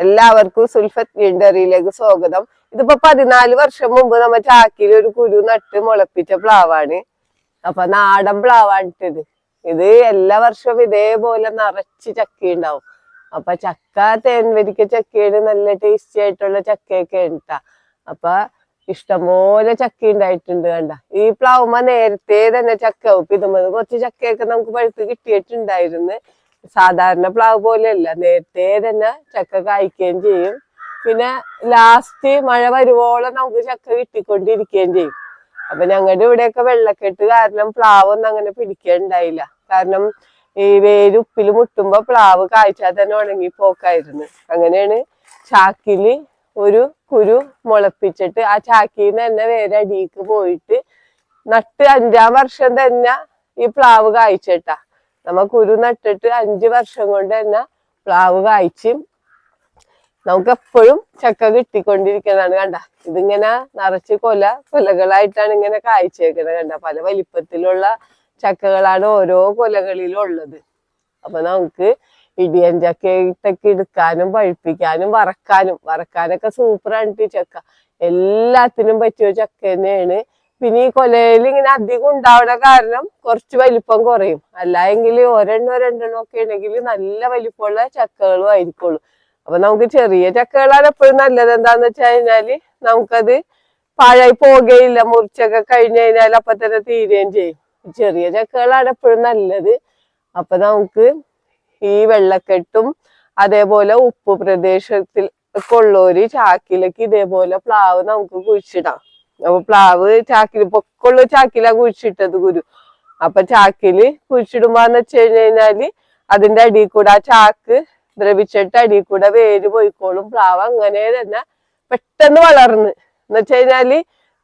എല്ലാവർക്കും സുൽഫത്ത് ഗ്രീൻഡറിയിലേക്ക് സ്വാഗതം. ഇതിപ്പോ പതിനാല് വർഷം മുമ്പ് നമ്മ ചാക്കിൽ ഒരു കുരു നട്ട് മുളപ്പിച്ച പ്ലാവാണ്. അപ്പൊ നാടൻ പ്ലാവാണിട്ടത് ഇത് എല്ലാ വർഷവും ഇതേപോലെ നിറച്ച് ചക്ക ഉണ്ടാവും. അപ്പൊ ചക്ക തേൻവരിക്ക ചക്കയാണ് നല്ല ടേസ്റ്റി ആയിട്ടുള്ള ചക്കയൊക്കെ ഉണ്ടാ അപ്പൊ ഇഷ്ടംപോലെ ചക്ക ഉണ്ടായിട്ടുണ്ട് കണ്ട. ഈ പ്ലാവുമ്മ നേരത്തെ തന്നെ ചക്ക ഇതുമ്മ കുറച്ച് ചക്കയൊക്കെ നമുക്ക് പഴുത്ത് കിട്ടിയിട്ടുണ്ടായിരുന്നു. സാധാരണ പ്ലാവ് പോലെയല്ല. നേരത്തെ തന്നെ ചക്ക കായ്ക്കുകയും ചെയ്യും. പിന്നെ ലാസ്റ്റ് മഴ വരുവോളം നമുക്ക് ചക്ക കിട്ടിക്കൊണ്ടിരിക്കുകയും ചെയ്യും. അപ്പൊ ഞങ്ങളുടെ ഇവിടെയൊക്കെ വെള്ളക്കെട്ട് കാരണം പ്ലാവ് ഒന്നും അങ്ങനെ പിടിക്കണ്ടായില്ല. കാരണം ഈ വേര് ഉപ്പിൽ മുട്ടുമ്പോ പ്ലാവ് കായ്ച്ചാൽ തന്നെ ഉണങ്ങി പോക്കായിരുന്നു അങ്ങനെയാണ് ചാക്കിൽ ഒരു കുരു മുളപ്പിച്ചിട്ട് ആ ചാക്കിൽ നിന്ന് തന്നെ വേറെ അടിയിക്ക് പോയിട്ട് നട്ട് അഞ്ചാം വർഷം തന്നെ ഈ പ്ലാവ് കായ്ച്ചിട്ടാ. നമ്മ കുരു നട്ടിട്ട് അഞ്ചു വർഷം കൊണ്ട് തന്നെ പ്ലാവ് കായ്ച്ചും. നമുക്ക് എപ്പോഴും ചക്ക കിട്ടിക്കൊണ്ടിരിക്കുന്നതാണ് കണ്ട. ഇതിങ്ങനെ നിറച്ച് കൊല കൊലകളായിട്ടാണ് ഇങ്ങനെ കായ്ച്ചേക്കണത് കണ്ട. പല വലിപ്പത്തിലുള്ള ചക്കകളാണ് ഓരോ കൊലകളിലും ഉള്ളത് അപ്പൊ നമുക്ക് ഇടിയൻ ചക്കയിട്ടൊക്കെ എടുക്കാനും പഴുപ്പിക്കാനും വറക്കാനും. വറക്കാനൊക്കെ സൂപ്പറാണ് ഈ ചക്ക. എല്ലാത്തിനും പറ്റിയ ചക്ക തന്നെയാണ് പിന്നെ ഈ കൊലയിൽ ഇങ്ങനെ അധികം ഉണ്ടാവുന്ന കാരണം കുറച്ച് വലിപ്പം കുറയും. അല്ല എങ്കിൽ ഒരെണ്ണോ രണ്ടെണ്ണോ ഒക്കെ ഉണ്ടെങ്കിൽ നല്ല വലിപ്പമുള്ള ചക്കകളും ആയിരിക്കുള്ളൂ. അപ്പൊ നമുക്ക് ചെറിയ ചക്കകളാണ് എപ്പോഴും നല്ലത്. എന്താന്ന് വെച്ച് കഴിഞ്ഞാൽ നമുക്കത് പാഴായി പോകുകയില്ല മുറിച്ചൊക്കെ കഴിഞ്ഞു കഴിഞ്ഞാൽ അപ്പൊ തന്നെ തീരുകയും ചെയ്യും. ചെറിയ ചക്കകളാണ് എപ്പോഴും നല്ലത്. അപ്പൊ നമുക്ക് ഈ വെള്ളക്കെട്ടും അതേപോലെ ഉപ്പ് പ്രദേശത്തിൽ ഉള്ളവര് ചാക്കിലേക്ക് ഇതേപോലെ പ്ലാവ് നമുക്ക് കുഴിച്ചിടാം. അപ്പൊ പ്ലാവ് ചാക്കിൽ പൊക്കുള്ള ചാക്കിലാ കുഴിച്ചിട്ടത് ഗുരു അപ്പൊ ചാക്കിൽ കുഴിച്ചിടുമ്പോന്ന് വെച്ച് കഴിഞ്ഞ് കഴിഞ്ഞാൽ അതിന്റെ അടിയിൽ കൂടെ ആ ചാക്ക് ദ്രവിച്ചിട്ട് അടിയിൽ കൂടെ വേര് പോയിക്കോളും. പ്ലാവ് അങ്ങനെ തന്നെ പെട്ടെന്ന് വളർന്ന്. എന്ന് വെച്ച് കഴിഞ്ഞാൽ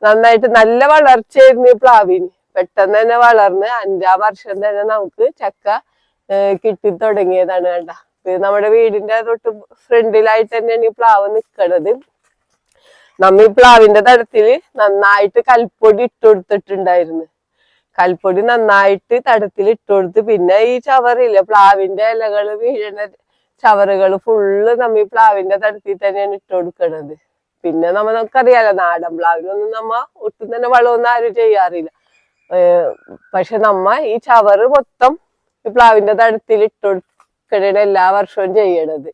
നന്നായിട്ട് നല്ല വളർച്ചയായിരുന്നു ഈ പ്ലാവിന്. പെട്ടെന്ന് തന്നെ വളർന്ന് അഞ്ചാം വർഷം തന്നെ നമുക്ക് ചക്ക കിട്ടി തുടങ്ങിയതാണ് ഇത് നമ്മുടെ വീടിന്റെ തൊട്ട് ഫ്രണ്ടിലായിട്ട് തന്നെയാണ് ഈ പ്ലാവ് നിക്കണത്. നമ്മ ഈ പ്ലാവിന്റെ തടത്തിൽ നന്നായിട്ട് കൽപ്പൊടി ഇട്ടുകൊടുത്തിട്ടുണ്ടായിരുന്നു കൽപ്പൊടി നന്നായിട്ട് തടത്തിൽ ഇട്ടുകൊടുത്ത് പിന്നെ ഈ ചവറില്ല പ്ലാവിന്റെ ഇലകൾ വീഴണ ചവറുകൾ ഫുള്ള് നമ്മ ഈ പ്ലാവിന്റെ തടത്തിൽ തന്നെയാണ് ഇട്ട് കൊടുക്കണത് പിന്നെ നമ്മ നമുക്കറിയാലോ നാടൻ പ്ലാവിനൊന്നും നമ്മ ഒട്ടും തന്നെ വളമൊന്നും ആരും ചെയ്യാറില്ല. പക്ഷെ നമ്മ ഈ ചവറ് മൊത്തം ഈ പ്ലാവിന്റെ തടത്തിൽ ഇട്ട് കൊടുക്കണ എല്ലാ വർഷവും ചെയ്യണത്.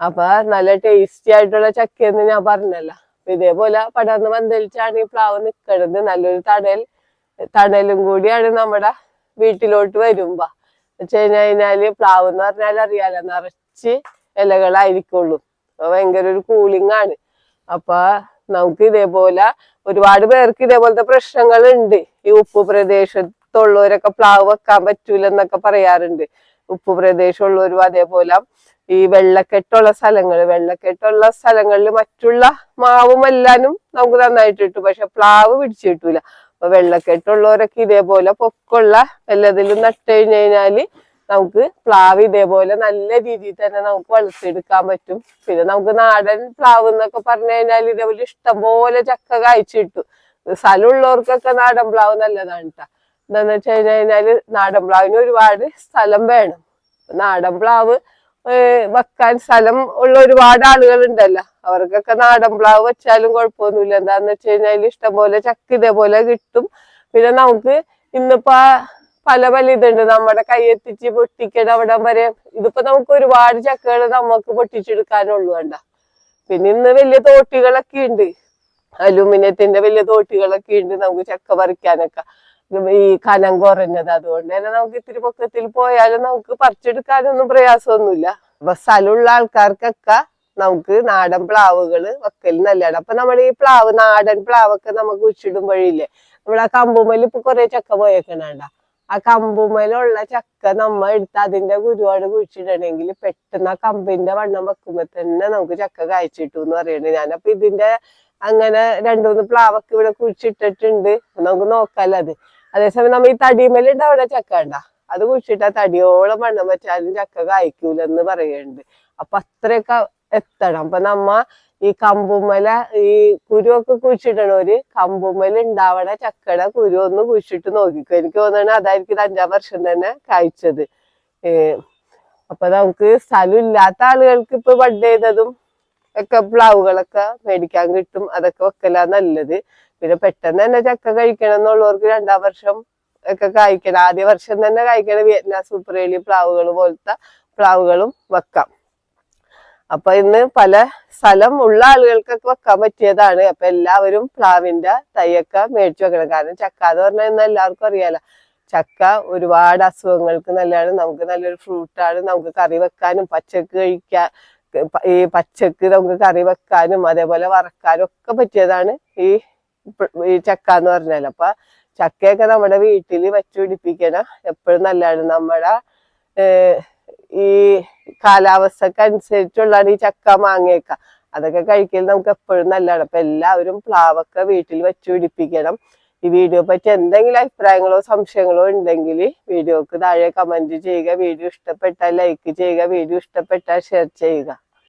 അപ്പൊ നല്ല ടേസ്റ്റി ആയിട്ടുള്ള ചക്കയെന്ന് ഞാൻ പറഞ്ഞല്ലോ. ഇതേപോലെ പടർന്ന് പന്തലിച്ചാണ് ഈ പ്ലാവ് നിക്കണത്. നല്ലൊരു തടൽ തണലും കൂടിയാണ് നമ്മുടെ വീട്ടിലോട്ട് വരുമ്പോ. വെച്ച് കഴിഞ്ഞാൽ പ്ലാവ് എന്ന് പറഞ്ഞാൽ അറിയാലോ നിറച്ച് ഇലകളായിരിക്കുള്ളൂ. അപ്പൊ ഭയങ്കര ഒരു കൂളിംഗ് ആണ്. അപ്പൊ നമുക്ക് ഇതേപോലെ ഒരുപാട് പേർക്ക് ഇതേപോലത്തെ പ്രശ്നങ്ങൾ ഉണ്ട് ഈ ഉപ്പ് പ്രദേശത്തുള്ളവരൊക്കെ പ്ലാവ് വെക്കാൻ പറ്റൂലെന്നൊക്കെ പറയാറുണ്ട്. ഉപ്പ് പ്രദേശമുള്ളവരും അതേപോലെ ഈ വെള്ളക്കെട്ടുള്ള സ്ഥലങ്ങൾ വെള്ളക്കെട്ടുള്ള സ്ഥലങ്ങളിൽ മറ്റുള്ള മാവും എല്ലാനും നമുക്ക് നന്നായിട്ട് കിട്ടും. പക്ഷെ പ്ലാവ് പിടിച്ചു കിട്ടൂല. അപ്പൊ വെള്ളക്കെട്ടുള്ളവരൊക്കെ ഇതേപോലെ പൊക്കുള്ള വല്ലതിലും നട്ടു കഴിഞ്ഞു കഴിഞ്ഞാൽ നമുക്ക് പ്ലാവ് ഇതേപോലെ നല്ല രീതിയിൽ തന്നെ നമുക്ക് വളർത്തിയെടുക്കാൻ പറ്റും. പിന്നെ നമുക്ക് നാടൻ പ്ലാവ് എന്നൊക്കെ പറഞ്ഞു കഴിഞ്ഞാൽ ഇതേപോലെ ഇഷ്ടംപോലെ ചക്ക കായ്ച്ചു കിട്ടും. സ്ഥലമുള്ളവർക്കൊക്കെ നാടൻ പ്ലാവ് നല്ലതാണ് കേട്ടോ എന്താന്ന് വെച്ച് കഴിഞ്ഞു കഴിഞ്ഞാൽ നാടൻ പ്ലാവിന് ഒരുപാട് സ്ഥലം വേണം. നാടൻ പ്ലാവ് വെക്കാൻ സ്ഥലം ഉള്ള ഒരുപാട് ആളുകൾ ഉണ്ടല്ലോ അവർക്കൊക്കെ നാടൻ പ്ലാവ് വെച്ചാലും കുഴപ്പമൊന്നുമില്ല. എന്താന്ന് വെച്ച് കഴിഞ്ഞാൽ ഇഷ്ടംപോലെ ചക്ക ഇതേപോലെ കിട്ടും. പിന്നെ നമുക്ക് ഇന്നിപ്പോ പല പല ഇതുണ്ട്. നമ്മുടെ കൈയെത്തിച്ച് പൊട്ടിക്കണ അവിടെ വരെ ഇതിപ്പോ നമുക്ക് ഒരുപാട് ചക്കകൾ നമുക്ക് പൊട്ടിച്ചെടുക്കാനുള്ളൂ വേണ്ട പിന്നെ ഇന്ന് വലിയ തോട്ടികളൊക്കെ ഉണ്ട്. അലൂമിനിയത്തിന്റെ വലിയ തോട്ടികളൊക്കെ ഉണ്ട് നമുക്ക് ചക്ക പറിക്കാനൊക്കെ. ഈ കനം കുറഞ്ഞത് അതുകൊണ്ട് തന്നെ നമുക്ക് ഇത്തിരി പൊക്കത്തിൽ പോയാലും നമുക്ക് പറിച്ചെടുക്കാനൊന്നും പ്രയാസമൊന്നുമില്ല. അപ്പൊ സ്ഥലമുള്ള ആൾക്കാർക്കൊക്കെ നമുക്ക് നാടൻ പ്ലാവുകൾ വെക്കൽ നല്ലതാണ്. അപ്പൊ നമ്മൾ ഈ പ്ലാവ് നാടൻ പ്ലാവൊക്കെ നമുക്ക് കുഴിച്ചിടുമ്പോഴില്ലേ നമ്മൾ ആ കമ്പുമേൽ ഇപ്പൊ കുറെ ചക്ക പോയേക്കണണ്ട? ആ കമ്പുമേലുള്ള ചക്ക നമ്മ എടുത്ത് അതിന്റെ ഗുരുവാട് കുഴിച്ചിടണമെങ്കിൽ പെട്ടെന്ന് ആ കമ്പിന്റെ വണ്ണം വെക്കുമ്പോ തന്നെ നമുക്ക് ചക്ക കായ്ച്ചിട്ടു എന്ന് പറയണേ. ഞാനപ്പൊ ഇതിന്റെ അങ്ങനെ രണ്ടു മൂന്ന് പ്ലാവൊക്കെ ഇവിടെ കുഴിച്ചിട്ടിട്ടുണ്ട്. നമുക്ക് നോക്കാലോ അത്. അതേസമയം നമ്മ ഈ തടിമേൽ ഉണ്ടാവണ ചക്ക ഉണ്ടാ അത് കുഴിച്ചിട്ടാ തടിയോളം വണ്ണം വെച്ചാലും ചക്ക കായ്ക്കൂലെന്ന് പറയുന്നുണ്ട് അപ്പൊ അത്രയൊക്കെ എത്തണം. അപ്പൊ നമ്മ ഈ കമ്പുമല ഈ കുരുവൊക്കെ കുഴിച്ചിടണോര് കമ്പുമല ഉണ്ടാവണ ചക്കട കുരു ഒന്ന് കുഴിച്ചിട്ട് നോക്കിക്കോ. എനിക്ക് തോന്നണ അതായിരിക്കും അഞ്ചാം വർഷം തന്നെ കായ്ച്ചത്. ഏർ അപ്പൊ നമുക്ക് സ്ഥലം ഇല്ലാത്ത ആളുകൾക്ക് ഇപ്പൊ ബഡ് ചെയ്തതും ഒക്കെ പ്ലാവുകളൊക്കെ മേടിക്കാൻ കിട്ടും അതൊക്കെ വെക്കലാ നല്ലത്. പിന്നെ പെട്ടെന്ന് തന്നെ ചക്ക കഴിക്കണം എന്നുള്ളവർക്ക് രണ്ടാം വർഷം ഒക്കെ കായ്ക്കണം. ആദ്യ വർഷം തന്നെ കായ്ക്കണ വിയറ്റ്നാം സൂപ്പർ ഏലി പ്ലാവുകൾ പോലത്തെ പ്ലാവുകളും വെക്കാം. അപ്പൊ ഇന്ന് പല സ്ഥലം ഉള്ള ആളുകൾക്കൊക്കെ വെക്കാൻ പറ്റിയതാണ്. അപ്പൊ എല്ലാവരും പ്ലാവിന്റെ തൈയൊക്കെ മേടിച്ചു വെക്കണം. കാരണം ചക്ക എന്ന് പറഞ്ഞാൽ ഇന്ന് എല്ലാവർക്കും അറിയാലോ. ചക്ക ഒരുപാട് അസുഖങ്ങൾക്ക് നല്ലതാണ്. നമുക്ക് നല്ലൊരു ഫ്രൂട്ടാണ് നമുക്ക് കറി വെക്കാനും പച്ചക്ക് കഴിക്കാൻ ഈ പച്ചക്ക് നമുക്ക് കറി വെക്കാനും അതേപോലെ വറക്കാനും ഒക്കെ പറ്റിയതാണ് ഈ ഈ ചക്ക എന്ന് പറഞ്ഞാൽ. അപ്പൊ ചക്കയൊക്കെ നമ്മുടെ വീട്ടിൽ വെച്ചു പിടിപ്പിക്കണം എപ്പോഴും നല്ലതാണ്. നമ്മുടെ ഈ കാലാവസ്ഥക്ക് അനുസരിച്ചുള്ളതാണ് ഈ ചക്ക മാങ്ങയൊക്കെ. അതൊക്കെ കഴിക്കൽ നമുക്ക് എപ്പോഴും നല്ലതാണ്. അപ്പൊ എല്ലാവരും പ്ലാവൊക്കെ വീട്ടിൽ വെച്ചു പിടിപ്പിക്കണം. ഈ വീഡിയോ പറ്റി എന്തെങ്കിലും അഭിപ്രായങ്ങളോ സംശയങ്ങളോ ഉണ്ടെങ്കിൽ വീഡിയോക്ക് താഴെ കമന്റ് ചെയ്യുക. വീഡിയോ ഇഷ്ടപ്പെട്ടാൽ ലൈക്ക് ചെയ്യുക. വീഡിയോ ഇഷ്ടപ്പെട്ടാൽ ഷെയർ ചെയ്യുക.